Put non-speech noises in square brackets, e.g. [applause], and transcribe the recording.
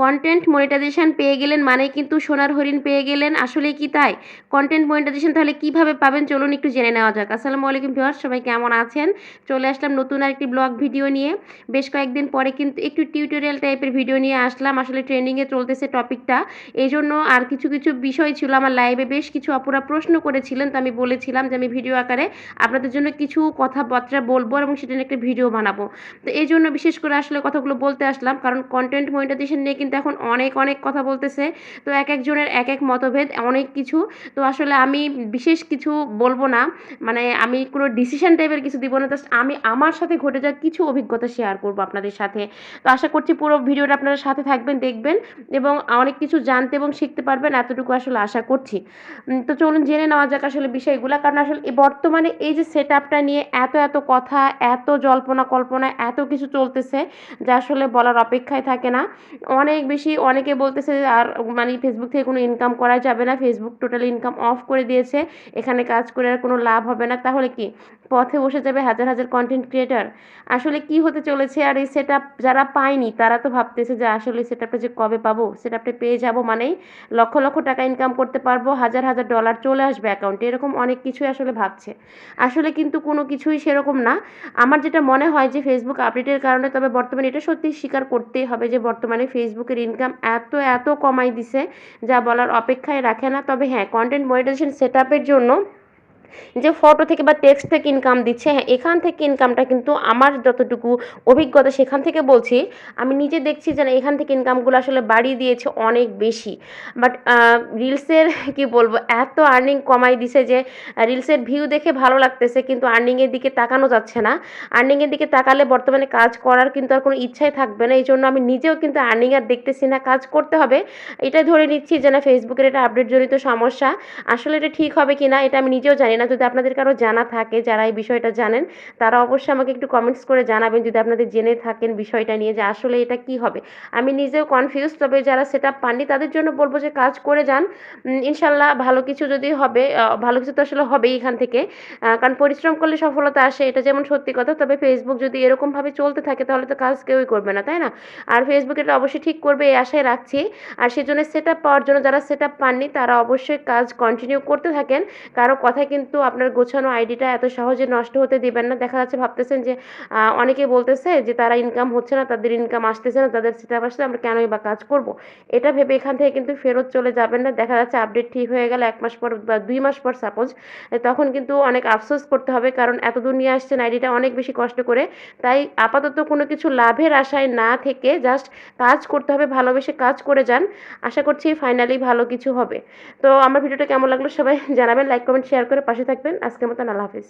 Content monetization পেয়ে গেলেন মানে কিন্তু সোনার হরিণ পেয়ে গেলেন। আসলে কি তাই? কন্টেন্ট মনিটাইজেশন তাহলে কীভাবে পাবেন? চলুন একটু জেনে নেওয়া যাক। আসসালামু আলাইকুম ভিউয়ার্স, সবাই কেমন আছেন? চলে আসলাম নতুন আরেকটি ব্লগ ভিডিও নিয়ে। বেশ কয়েকদিন পরে কিন্তু একটু টিউটোরিয়াল টাইপের ভিডিও নিয়ে আসলাম। আসলে ট্রেন্ডিংয়ে চলতেছে টপিকটা এই জন্য আর কিছু কিছু বিষয় ছিল। আমার লাইভে বেশ কিছু অপরা প্রশ্ন করেছিলেন। তো আমি বলেছিলাম যে আমি ভিডিও আকারে আপনাদের জন্য কিছু কথাবার্তা বলব এবং সেটা নিয়ে একটা ভিডিও বানাবো। তো এই জন্য বিশেষ করে আসলে কথাগুলো বলতে আসলাম। কারণ কন্টেন্ট মনিটাইজেশন নিয়ে কিন্তু এখন অনেক অনেক কথা বলতেছে। তো এক একজনের এক এক মতভেদ, অনেক কিছু। তো আসলে আমি বিশেষ কিছু বলব না। মানে আমি কোনো ডিসিশন টাইপের কিছু দিব না। জাস্ট আমি আমার সাথে ঘটে যাওয়া কিছু অভিজ্ঞতা শেয়ার করব আপনাদের সাথে। তো আশা করছি পুরো ভিডিওটা আপনারা সাথে থাকবেন, দেখবেন এবং অনেক কিছু জানতে এবং শিখতে পারবেন। এতটুকু আসলে আশা করছি। তো চলুন জেনে নেওয়া যাক আসলে বিষয়গুলো। কারণ আসলে বর্তমানে এই যে সেট আপটা নিয়ে এত এত কথা, এত জল্পনা কল্পনা এত কিছু চলতেছে, যা আসলে বলার অপেক্ষায় থাকে না। অনেক বেশি অনেকে বলতেছে আর মানে ফেসবুক থেকে কোনো ইনকাম করা যাবে না। ফেসবুক টোটালি ইনকাম অফ করে দিয়েছে। এখানে কাজ করে আর কোনো লাভ হবে না। তাহলে কি? পথে বসে যাবে হাজার হাজার কন্টেন্ট ক্রিয়েটার আসলে কি হতে চলেছে আর এই সেট যারা পায়নি, তারা তো ভাবতেছে যে আসলে সেট যে কবে পাবো? সেট আপটা পেয়ে যাব মানেই লক্ষ লক্ষ টাকা ইনকাম করতে পারব, হাজার হাজার ডলার চলে আসবে অ্যাকাউন্টে এরকম অনেক কিছুই আসলে ভাবছে। আসলে কিন্তু কোনো কিছুই সেরকম না। আমার যেটা মনে হয় যে ফেসবুক আপডেটের কারণে তবে বর্তমানে এটা সত্যি স্বীকার করতেই হবে যে বর্তমানে ফেসবুকের ইনকাম এত এত কমাই দিছে, যা বলার অপেক্ষায় রাখে না। তবে হ্যাঁ কন্টেন্ট মনিটাইজেশন সেট জন্য যে ফটো থেকে বা টেক্সট থেকে ইনকাম দিচ্ছে হ্যাঁ এখান থেকে ইনকামটা কিন্তু আমার যতটুকু অভিজ্ঞতা সেখান থেকে বলছি। আমি নিজে দেখছি যে না, এখান থেকে ইনকামগুলো আসলে বাড়িয়ে দিয়েছে অনেক বেশি। বাট রিলসের [laughs] কি বলব, এত আর্নিং কমাই দিছে যে রিলসের ভিউ দেখে ভালো লাগতেছে, কিন্তু আর্নিংয়ের দিকে তাকানো যাচ্ছে না। আর্নিংয়ের দিকে তাকালে বর্তমানে কাজ করার কিন্তু আর কোনো ইচ্ছাই থাকবে না। এই জন্য আমি নিজেও কিন্তু আর্নিং আর দেখতেছি না, কাজ করতে হবে। এটা ধরে নিচ্ছি যে না ফেসবুকের এটা আপডেট জনিত সমস্যা। আসলে এটা ঠিক হবে কি না এটা আমি নিজেও জানি না। যদি আপনাদের কারও জানা থাকে, যারা এই বিষয়টা জানেন, তারা অবশ্যই আমাকে একটু কমেন্টস করে জানাবেন, যদি আপনাদের জেনে থাকেন বিষয়টা নিয়ে যে আসলে এটা কি হবে। আমি নিজেও কনফিউজ তবে যারা সেট আপ পাননি, তাদের জন্য বলব যে কাজ করে যান। ইনশাল্লাহ ভালো কিছু যদি হবে ভালো কিছু তো আসলে হবেই এখান থেকে। কারণ পরিশ্রম করলে সফলতা আসে, এটা যেমন সত্যি কথা, তবে ফেসবুক যদি এরকমভাবে চলতে থাকে, তাহলে তো কাজ কেউই করবে না, তাই না? আর ফেসবুক এটা অবশ্যই ঠিক করবে, এই আশায় রাখছি। আর সেজন্য সেট আপ পাওয়ার জন্য যারা সেট আপ পাননি, তারা অবশ্যই কাজ কন্টিনিউ করতে থাকেন। কারও কথা কিন্তু আপনার গোছানো আইডিটা এত সহজে নষ্ট হতে দেবেন না। দেখা যাচ্ছে ভাবতেছেন যে অনেকে বলতেছে যে, তারা ইনকাম হচ্ছে না, তাদের ইনকাম আসতেছে না, তাদের সেটা আসছে আমরা কেনই বা কাজ করব? এটা ভেবে এখান থেকে কিন্তু ফেরত চলে যাবেন না। দেখা যাচ্ছে আপডেট ঠিক হয়ে গেল, এক মাস পর বা দুই মাস পর সাপোজ তখন কিন্তু অনেক আফসোস করতে হবে, কারণ এত দূর নিয়ে আসছেন আইডিটা অনেক বেশি কষ্ট করে। তাই আপাতত কোনো কিছু লাভের আশায় না থেকে জাস্ট কাজ করতে হবে, ভালোবেসে কাজ করে যান। আশা করছি ফাইনালি ভালো কিছু হবে। তো আমার ভিডিওটা কেমন লাগল সবাই জানাবেন লাইক কমেন্ট শেয়ার করে পাশে থাকবেন। আজকের মতন আল্লাহ হাফিজ।